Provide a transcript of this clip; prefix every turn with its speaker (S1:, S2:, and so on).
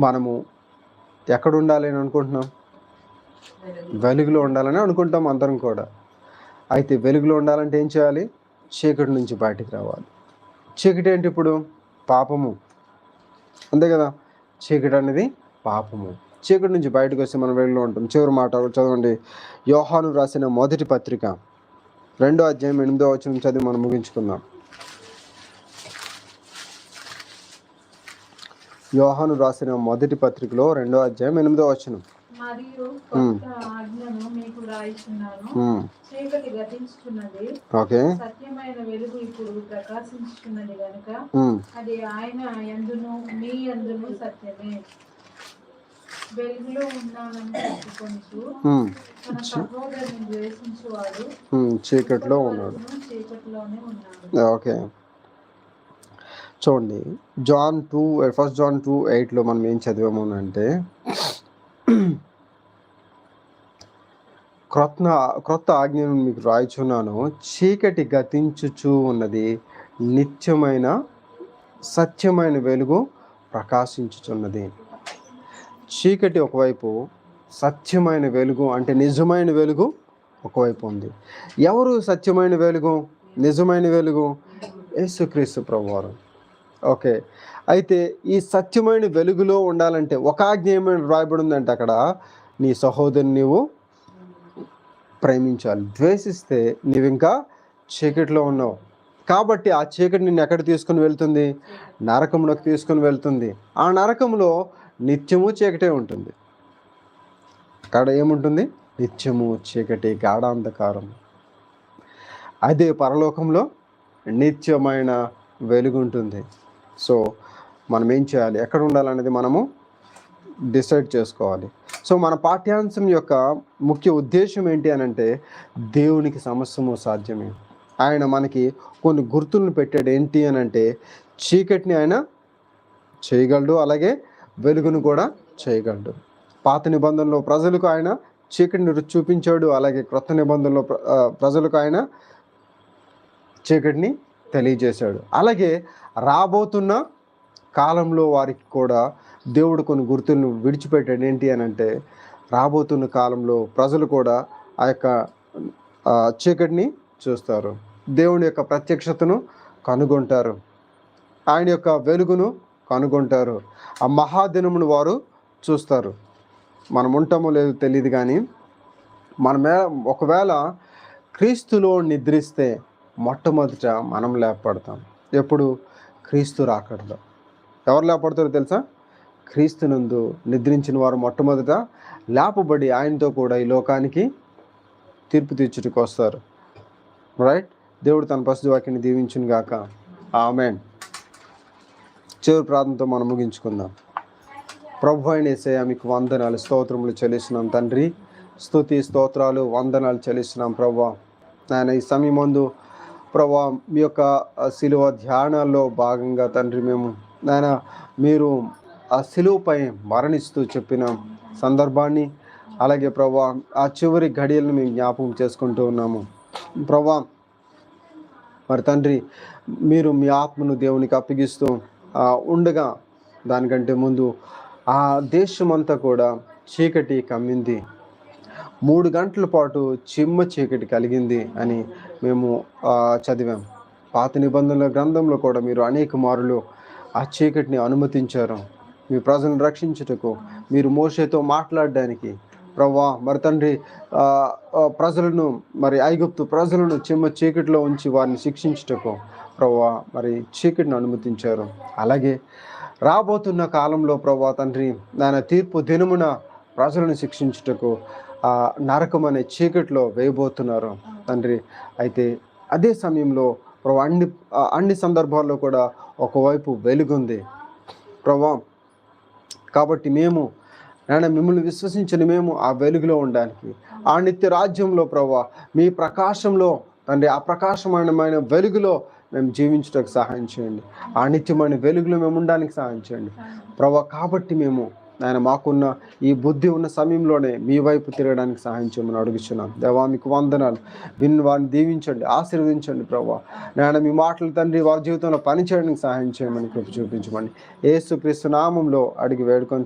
S1: మనము ఎక్కడ ఉండాలి అని అనుకుంటున్నాం? వెలుగులో ఉండాలని అనుకుంటాం అందరం కూడా. అయితే వెలుగులో ఉండాలంటే ఏం చేయాలి? చీకటి నుంచి బయటికి రావాలి. చీకటి ఏంటి ఇప్పుడు? పాపము. అంతే కదా? చీకటి అనేది పాపము. చీకటి నుంచి బయటకు వస్తే మనం వెలుగులో ఉంటాం. చివరి మాట చదవండి. యోహాను రాసిన మొదటి పత్రిక రెండో అధ్యాయం ఎనిమిదో వచ్చిన చదివి మనం ముగించుకుందాం. యోహాను రాసిన మొదటి పత్రికలో రెండో అధ్యాయం ఎనిమిదో వచనం.
S2: గతించుతున్నది
S1: ఓకే.
S2: సత్యమైన వెలుగు ఇప్పుడు ప్రకాశించుతున్నది గనుక
S1: ఉమ్,
S2: అది ఆయన ఎందును మీ ఎందును సత్యమే. వెలుగులో ఉన్నానని చెప్పుకొంచు
S1: ఉమ్,
S2: తన సహోదరుని ద్వేషించువాడు.
S1: ఉమ్, చీకట్లో ఉన్నాడు.
S2: చీకటిలోనే ఉన్నాడు.
S1: ఓకే. చూడండి John two first John two ఎయిట్లో మనం ఏం చదివాము అని అంటే క్రొత్త క్రొత్త ఆజ్ఞను మీకు రాయిచున్నాను చీకటి గతించుచూ ఉన్నది నిత్యమైన సత్యమైన వెలుగు ప్రకాశించుచున్నది. చీకటి ఒకవైపు సత్యమైన వెలుగు అంటే నిజమైన వెలుగు ఒకవైపు ఉంది. ఎవరు సత్యమైన వెలుగు? నిజమైన వెలుగు? యేసుక్రీస్తు ప్రభువారు. ఓకే. అయితే ఈ సత్యమైన వెలుగులో ఉండాలంటే ఒక ఆజ్ఞ ఏమైనా రాయబడి ఉందంటే అక్కడ నీ సహోదరుని నీవు ప్రేమించాలి. ద్వేషిస్తే నీవు ఇంకా చీకటిలో ఉన్నావు. కాబట్టి ఆ చీకటి నిన్ను ఎక్కడ తీసుకుని వెళ్తుంది? నరకంలోకి తీసుకుని వెళ్తుంది. ఆ నరకంలో నిత్యము చీకటే ఉంటుంది. అక్కడ ఏముంటుంది? నిత్యము చీకటి గాఢాంధకారం అదే పరలోకంలో నిత్యమైన వెలుగు ఉంటుంది సో మనం ఏం చేయాలి? ఎక్కడ ఉండాలనేది మనము డిసైడ్ చేసుకోవాలి. సో మన పాఠ్యాంశం యొక్క ముఖ్య ఉద్దేశం ఏంటి అని అంటే దేవునికి సమస్యము సాధ్యమే. ఆయన మనకి కొన్ని గుర్తులను పెట్టాడు ఏంటి అని అంటే చీకటిని ఆయన చేయగలడు అలాగే వెలుగును కూడా చేయగలడు. పాత నిబంధనలో ప్రజలకు ఆయన చీకటిని రుచి చూపించాడు అలాగే క్రొత్త నిబంధనలో ప్ర- ప్రజలకు ఆయన చీకటిని తెలియజేశాడు. అలాగే రాబోతున్న కాలంలో వారికి కూడా దేవుడు కొన్ని గుర్తులను విడిచిపెట్టాడు. ఏంటి అని అంటే రాబోతున్న కాలంలో ప్రజలు కూడా ఆ యొక్క చీకటిని చూస్తారు. దేవుని యొక్క ప్రత్యక్షతను కనుగొంటారు. ఆయన యొక్క వెలుగును కనుగొంటారు. ఆ మహాదినమును వారు చూస్తారు. మనం ఉంటామో లేదో తెలియదు కానీ మనమే ఒకవేళ క్రీస్తులో నిద్రిస్తే మొట్టమొదట మనం లేపడతాం ఎప్పుడు? క్రీస్తు రాకడలో. ఎవరు లేపడతారో తెలుసా? క్రీస్తునందు నిద్రించిన వారు మొట్టమొదట లేపబడి ఆయనతో కూడా ఈ లోకానికి తీర్పు తీర్చుటకు వస్తారు. రైట్ దేవుడు తన పశు వాక్యాన్ని దీవించును గాక. ఆమెన్ చివరి ప్రార్థనతో మనం ముగించుకుందాం. ప్రభు అయిన యేసయ్య మీకు వందనాలు స్తోత్రములు చెల్లిస్తున్నాం తండ్రి. స్తుతి స్తోత్రాలు వందనాలు చెల్లిస్తున్నాం ప్రభా. నాయన ఈ సమయం ముందు ప్రభా మీ యొక్క శిలువ ధ్యానాల్లో భాగంగా తండ్రి మేము నాయన మీరు ఆ శిలువపై మరణిస్తూ చెప్పిన సందర్భాన్ని అలాగే ప్రభా ఆ చివరి ఘడియలను మేము జ్ఞాపకం చేసుకుంటూ ఉన్నాము. ప్రభా మరి తండ్రి మీరు మీ ఆత్మను దేవునికి అప్పగిస్తూ ఉండగా దానికంటే ముందు ఆ దేశమంతా కూడా చీకటి కమ్మింది. మూడు గంటల పాటు చిమ్మ చీకటి కలిగింది అని మేము చదివాం. పాత నిబంధనల గ్రంథంలో కూడా మీరు అనేక మారులు ఆ చీకటిని అనుమతించారు. మీ ప్రజలను రక్షించుటకు మీరు మోషేతో మాట్లాడడానికి. ప్రవ్వా మరి తండ్రి ప్రజలను మరి ఐగుప్తు ప్రజలను చిమ్మ చీకటిలో ఉంచి వారిని శిక్షించుటకు ప్రవ్వా మరి చీకటిని అనుమతించారు. అలాగే రాబోతున్న కాలంలో ప్రభా తండ్రి నాయన తీర్పు దినమున ప్రజలను శిక్షించుటకు ఆ నరకం అనే చీకటిలో వేయబోతున్నారు. తండ్రి అయితే అదే సమయంలో ప్రభా అన్ని అన్ని సందర్భాల్లో కూడా ఒకవైపు వెలుగుంది. ప్రభా కాబట్టి మేము నాయన మిమ్మల్ని విశ్వసించిన మేము ఆ వెలుగులో ఉండడానికి ఆ నిత్య రాజ్యంలో ప్రభా మీ ప్రకాశంలో తండ్రి ఆ ప్రకాశమైన వెలుగులో మేము జీవించడానికి సహాయం చేయండి. ఆ నిత్యమైన వెలుగులో మేము ఉండడానికి సహాయం చేయండి. ప్రభా కాబట్టి మేము ఆయన మాకున్న ఈ బుద్ధి ఉన్న సమయంలోనే మీ వైపు తిరగడానికి సహాయం చేయమని అడుగుచున్నాను దేవా మీకు వందనాలు. విన్ వారిని దీవించండి ఆశీర్వదించండి ప్రభా. నాయన మీ మాటలు తండ్రి వారి జీవితంలో పనిచేయడానికి సహాయం చేయమని కృప చూపించమని ఏసు క్రీస్తు నామంలో అడిగి వేడుకొని